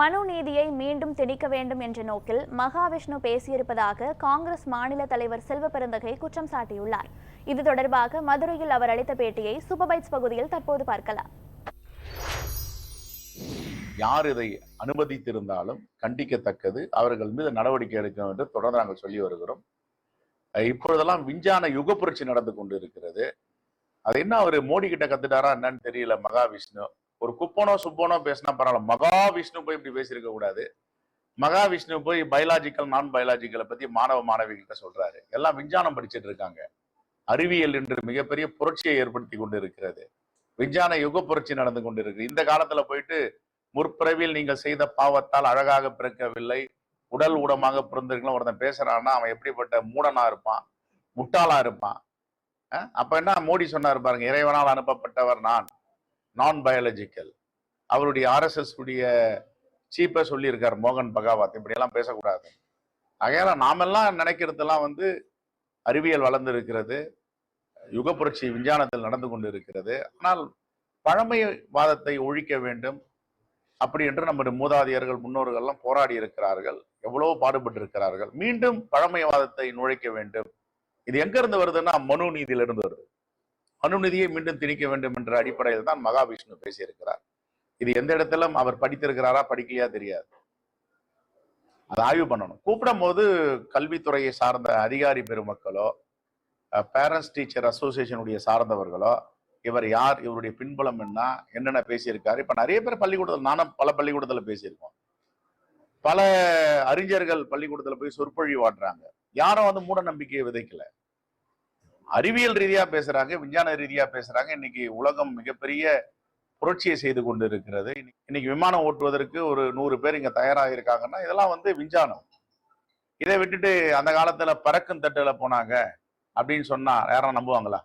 மனு நீதியை மீண்டும் திணிக்க வேண்டும் என்ற நோக்கில் மகாவிஷ்ணு பேசியிருப்பதாக காங்கிரஸ் மாநில தலைவர் செல்வ பெருந்தகை குற்றம் சாட்டியுள்ளார். இது தொடர்பாக மதுரையில் அவர் அளித்த பேட்டியை சூப்பர்பைட்ஸ் பகுதியில் தற்போது பார்க்கலாம். யார் இதை அனுமதித்திருந்தாலும் கண்டிக்கத்தக்கது. அவர்கள் மீது நடவடிக்கை எடுக்க என்று தொடர்ந்து நாங்கள் சொல்லி வருகிறோம். இப்பொழுதெல்லாம் விஞ்ஞான யுக புரட்சி நடந்து கொண்டு இருக்கிறது அது என்ன அவர் மோடி கிட்ட கத்துட்டாரா என்னன்னு தெரியல மகாவிஷ்ணு. ஒரு குப்பனோ சுப்பனோ பேசினா பரவாயில்ல. மகாவிஷ்ணு போய் இப்படி பேசியிருக்க கூடாது. மகாவிஷ்ணு போய் பயாலாஜிக்கல் நான் பயாலாஜிக்கலை பத்தி மாணவ மாணவிகிட்ட சொல்றாரு. எல்லாம் விஞ்ஞானம் படிச்சிட்டு இருக்காங்க. அறிவியல் என்று மிகப்பெரிய புரட்சியை ஏற்படுத்தி கொண்டு இருக்கிறது விஞ்ஞான யுக புரட்சி நடந்து கொண்டு இருக்கு இந்த காலத்துல போயிட்டு முற்பிறவியில் நீங்கள் செய்த பாவத்தால் அழகாக பிறக்கவில்லை. உடல் ஊடமாக பிறந்திருக்கலாம். ஒருத்தன் பேசுறான்னா அவன் எப்படிப்பட்ட மூடனா இருப்பான்? முட்டாளா இருப்பான். அப்ப என்ன? மோடி சொன்னார் பாருங்க இறைவனால் அனுப்பப்பட்டவர் நான். நான் பயாலஜிக்கல் அவருடைய ஆர்எஸ்எஸ் உடைய சீப்பை சொல்லியிருக்கார் மோகன் பகாவத். இப்படியெல்லாம் பேசக்கூடாது. ஆகையால் நாமெல்லாம் நினைக்கிறதெல்லாம் வந்து அறிவியல் வளர்ந்து இருக்கிறது யுக புரட்சி விஞ்ஞானத்தில் நடந்து கொண்டு இருக்கிறது ஆனால் பழமைவாதத்தை ஒழிக்க வேண்டும். அப்படி என்று நம்முடைய மூதாதையர்கள் முன்னோர்கள்லாம் போராடி இருக்கிறார்கள். எவ்வளவோ பாடுபட்டு இருக்கிறார்கள் மீண்டும் பழமைவாதத்தை நுழைக்க வேண்டும். இது எங்க இருந்து வருதுன்னா மனு நீதியிலிருந்து வருது. மனு மீண்டும் திணிக்க வேண்டும் என்ற அடிப்படையில் தான் மகாவிஷ்ணு பேசியிருக்கிறார். இது எந்த இடத்திலும் அவர் படித்திருக்கிறாரா படிக்கலையா தெரியாது. அதை ஆய்வு பண்ணணும். கூப்பிடும் போது கல்வித்துறையை சார்ந்த அதிகாரி பெருமக்களோ பேரண்ட்ஸ் டீச்சர் அசோசியேஷனுடைய சார்ந்தவர்களோ இவர் யார் இவருடைய பின்புலம் என்ன என்னென்ன பேசியிருக்காரு இப்ப நிறைய பேர் பள்ளிக்கூடத்தில் நானும் பல பள்ளிக்கூடத்துல பேசியிருக்கோம். பல அறிஞர்கள் பள்ளிக்கூடத்துல போய் சொற்பொழி வாட்டுறாங்க யாரும் வந்து மூட நம்பிக்கையை விதைக்கல. அறிவியல் ரீதியா பேசுறாங்க விஞ்ஞான ரீதியா பேசுறாங்க. இன்னைக்கு உலகம் மிகப்பெரிய புரட்சியை செய்து கொண்டு இருக்கிறது இன்னைக்கு- இன்னைக்கு விமானம் ஓட்டுவதற்கு ஒரு நூறு பேர் இங்க தயாராக இருக்காங்கன்னா இதெல்லாம் வந்து விஞ்ஞானம். இதை விட்டுட்டு அந்த காலத்துல பறக்கும் தட்டுல போனாங்க அப்படின்னு சொன்னா யாரும் நம்புவாங்களா?